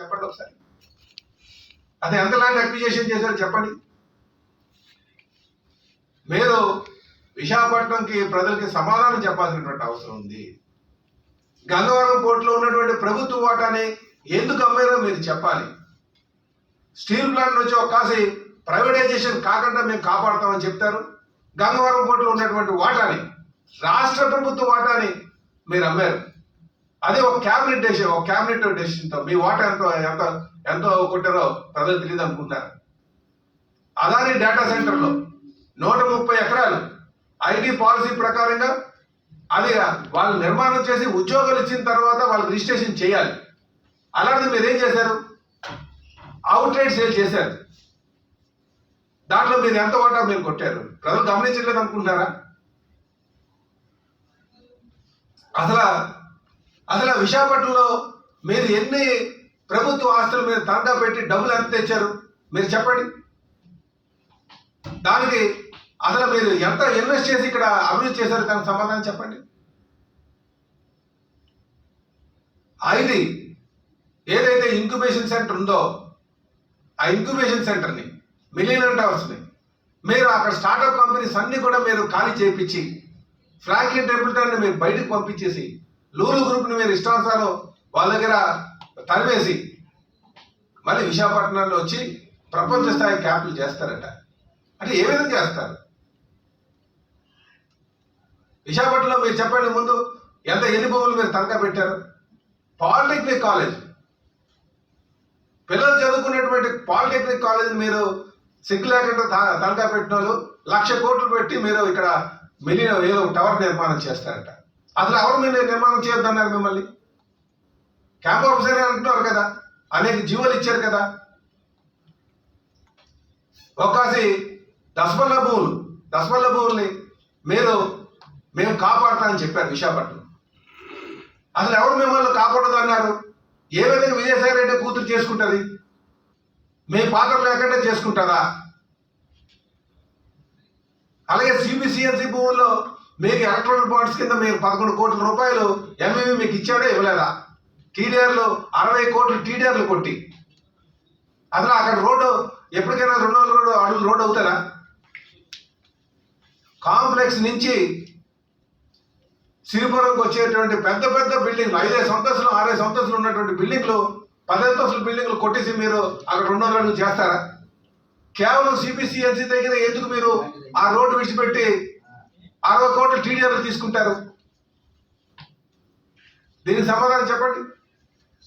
చెప్పండి ఒకసారి. అది ఎంత ల్యాండ్ అక్విజేషన్ చేశారో చెప్పండి. మీరు విశాఖపట్నంకి ప్రజలకి సమాధానం చెప్పాల్సినటువంటి అవసరం ఉంది. గంగవరం కోర్టులో ఉన్నటువంటి ప్రభుత్వ వాటాని ఎందుకు అమ్మారో మీరు చెప్పాలి. స్టీల్ ప్లాంట్ నుంచి ఒక్కాసి ప్రైవేటైజేషన్ కాకుండా మేము కాపాడతామని చెప్తారు. గంగవరం కోర్టులో ఉన్నటువంటి వాటాని రాష్ట్ర ప్రభుత్వ వాటాని మీరు అమ్మారు. అదే ఒక క్యాబినెట్ డెసిషన్ ఒక క్యాబినెట్ డెసిషన్తో మీ వాటా ఎంతో ఎంత ఎంతో కొట్టారో ప్రజలు తెలియదు అనుకుంటారు. అదాని డేటా సెంటర్లో నూట ముప్పై ఎకరాలు ఐటీ పాలసీ ప్రకారంగా అది వాళ్ళు నిర్మాణం చేసి ఉద్యోగాలు ఇచ్చిన తర్వాత వాళ్ళకి రిజిస్ట్రేషన్ చేయాలి. అలాంటిది మీరు ఏం చేశారు? అవుట్ రైట్ సేల్ చేశారు. దాంట్లో మీరు ఎంత వాటా మీరు కొట్టారు? ప్రజలు గమనించలేదు అనుకుంటున్నారా? అసలు అసలు విశాఖపట్నంలో మీరు ఎన్ని ప్రభుత్వ ఆస్తులు మీరు తనఖా పెట్టి డబ్బులు ఎంత తెచ్చారు? మీరు చెప్పండి. దానికి అసలు మీరు ఎంత ఇన్వెస్ట్ చేసి ఇక్కడ అభివృద్ధి చేశారు దానికి సమాధానం చెప్పండి. ఐటీ ఏదైతే ఇంక్యుబేషన్ సెంటర్ ఉందో ఆ ఇంక్యుబేషన్ సెంటర్ని మిలియన్ టవర్స్ని మీరు అక్కడ స్టార్టప్ కంపెనీస్ అన్నీ కూడా మీరు ఖాళీ చేయించి ఫ్రాంక్లిన్ టెంపుల్టన్ని మీరు బయటకు పంపించేసి లూలు గ్రూప్ని మీరు ఇష్టానుసారం వాళ్ళ దగ్గర తరివేసి మళ్ళీ విశాఖపట్నంలో వచ్చి ప్రపంచ స్థాయి క్యాంపులు చేస్తారట. అంటే ఏ విధంగా చేస్తారు? విశాఖపట్నంలో మీరు చెప్పండి ముందు ఎంత ఎన్ని భూములు మీరు తనఖా పెట్టారు? Polytechnic college. పిల్లలు చదువుకునేటువంటి పాలిటెక్నిక్ కాలేజ్ మీరు సిగ్గు లేకుండా తనఖా పెట్టిన వాళ్ళు లక్ష కోట్లు పెట్టి మీరు ఇక్కడ మిలియన్ ఏదో టవర్ నిర్మాణం చేస్తారట. అసలు ఎవరు మీరు నిర్మాణం చేయొద్దన్నారు మిమ్మల్ని? క్యాంప్ ఆఫీసర్ అంటున్నారు కదా అనేక జీవోలు ఇచ్చారు కదా. ఒక్కాసి దశమల్ల భూములు దశమల్ల భూముల్ని మీరు మేము కాపాడతామని చెప్పారు విశాఖపట్నం. అసలు ఎవరు మిమ్మల్ని కాపాడదు అన్నారు ఏ విధంగా విజయసాయి రెడ్డి కూతురు చేసుకుంటుంది? మీ పాత్ర లేకుండా చేసుకుంటారా అలాగే సిబిసిఎన్సి భూముల్లో మీకు ఎలక్ట్రానిక్ బాండ్స్ కింద మీరు పదకొండు కోట్ల రూపాయలు ఎంఈవి మీకు ఇచ్చాడో ఇవ్వలేదా? టీడీఆర్లు అరవై కోట్లు టీడీఆర్లు కొట్టి. అసలు అక్కడ రోడ్డు ఎప్పటికైనా రెండు వందల రోడ్డు అడుగులు రోడ్డు అవుతారా? కాంప్లెక్స్ నుంచి సిరిపురంకి వచ్చేటువంటి పెద్ద పెద్ద బిల్డింగ్లు ఐదేసి అంతస్తులు ఆరేసి అంతస్తులు ఉన్నటువంటి బిల్డింగ్లు పదంతస్తుల బిల్డింగ్లు కొట్టేసి మీరు అక్కడ రెండు వందల అడుగులు చేస్తారా? కేవలం సిబిసిఎన్సీ దగ్గర ఎందుకు మీరు ఆ రోడ్డు విడిచిపెట్టి అరవై కోట్లు టీడీఆర్లు తీసుకుంటారు. దీనికి సమాధానం చెప్పండి.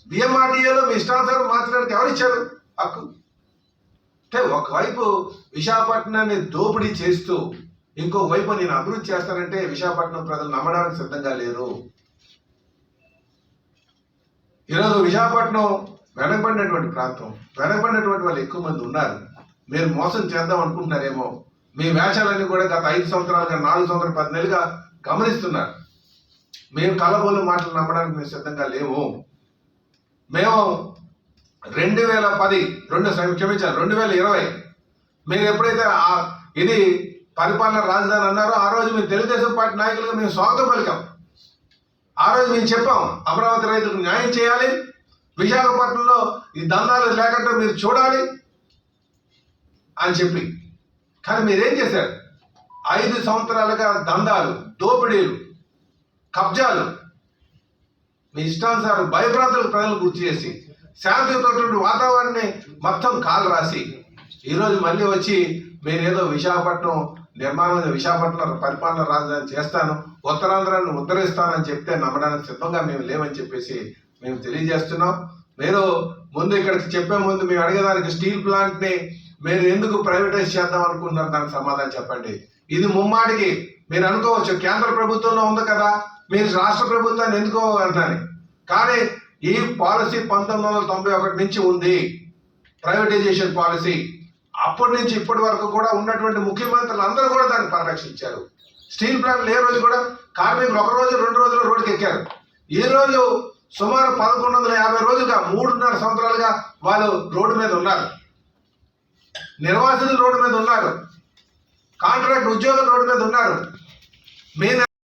బిఎంఆర్డీఏలో మీ ఇష్టానుసారం మార్చడానికి ఎవరు ఇచ్చారు? హక్కు. అంటే ఒకవైపు విశాఖపట్నాన్ని దోపిడీ చేస్తూ ఇంకో వైపు నేను అభివృద్ధి చేస్తానంటే విశాఖపట్నం ప్రజలు నమ్మడానికి సిద్ధంగా లేరు. ఈరోజు విశాఖపట్నం వెనకబడినటువంటి ప్రాంతం వెనకబడినటువంటి వాళ్ళు ఎక్కువ మంది ఉన్నారు. మీరు మోసం చేద్దాం అనుకుంటున్నారేమో. మీ వేషాలన్నీ కూడా గత ఐదు సంవత్సరాలుగా నాలుగు సంవత్సరాలు పది నెలలుగా గమనిస్తున్నారు. మేము కలబోలు మాటలు నమ్మడానికి మేము సిద్ధంగా లేవు మేము రెండు వేల పది రెండు క్షమించాలి రెండు వేల ఇరవై మీరు ఎప్పుడైతే ఇది పరిపాలన రాజధాని అన్నారో ఆ రోజు మేము తెలుగుదేశం పార్టీ నాయకులుగా మేము స్వాగతం పలికాం. ఆ రోజు మేము చెప్పాం అమరావతి రైతులకు న్యాయం చేయాలి విశాఖపట్నంలో ఈ దందాలు లేకుండా మీరు చూడాలి అని చెప్పి. కానీ మీరేం చేశారు? ఐదు సంవత్సరాలుగా దందాలు దోపిడీలు కబ్జాలు. మీ ఇష్టానుసారం భయభ్రాంతులకు ప్రజలు గుర్తు చేసి శాంతియుతటువంటి వాతావరణాన్ని మొత్తం కాలు రాసి ఈరోజు మళ్ళీ వచ్చి మీరేదో విశాఖపట్నం నిర్మాణం విశాఖపట్నం పరిపాలన రాజధాని చేస్తాను ఉత్తరాంధ్రాన్ని ఉద్ధరిస్తానని చెప్తే నమ్మడానికి సిద్ధంగా మేము లేమని చెప్పేసి మేము తెలియజేస్తున్నాం. మీరు ముందు ఇక్కడికి చెప్పే ముందు మేము అడిగేదానికి స్టీల్ ప్లాంట్ని మీరు ఎందుకు ప్రైవేటైజ్ చేద్దాం అనుకుంటున్నారు? దానికి సమాధానం చెప్పండి. ఇది ముమ్మాటికి మీరు అనుకోవచ్చు కేంద్ర ప్రభుత్వంలో ఉంది కదా మీరు రాష్ట్ర ప్రభుత్వాన్ని ఎందుకో అంటారు కానీ ఈ పాలసీ పంతొమ్మిది వందల తొంభై ఒకటి నుంచి ఉంది ప్రైవేటైజేషన్ పాలసీ. అప్పటి నుంచి ఇప్పటి వరకు కూడా ఉన్నటువంటి ముఖ్యమంత్రులు అందరూ కూడా దాన్ని పరిరక్షించారు. స్టీల్ ప్లాంట్లు ఏ రోజు కూడా కార్మికులు ఒక రోజు రెండు రోజులు రోడ్డుకి ఎక్కారు. ఈ రోజు సుమారు పదకొండు వందల యాభై రోజులుగా మూడున్నర సంవత్సరాలుగా వాళ్ళు రోడ్డు మీద ఉన్నారు. నిర్వాసితులు రోడ్డు మీద ఉన్నారు. కాంట్రాక్ట్ ఉద్యోగులు రోడ్డు మీద ఉన్నారు. మీ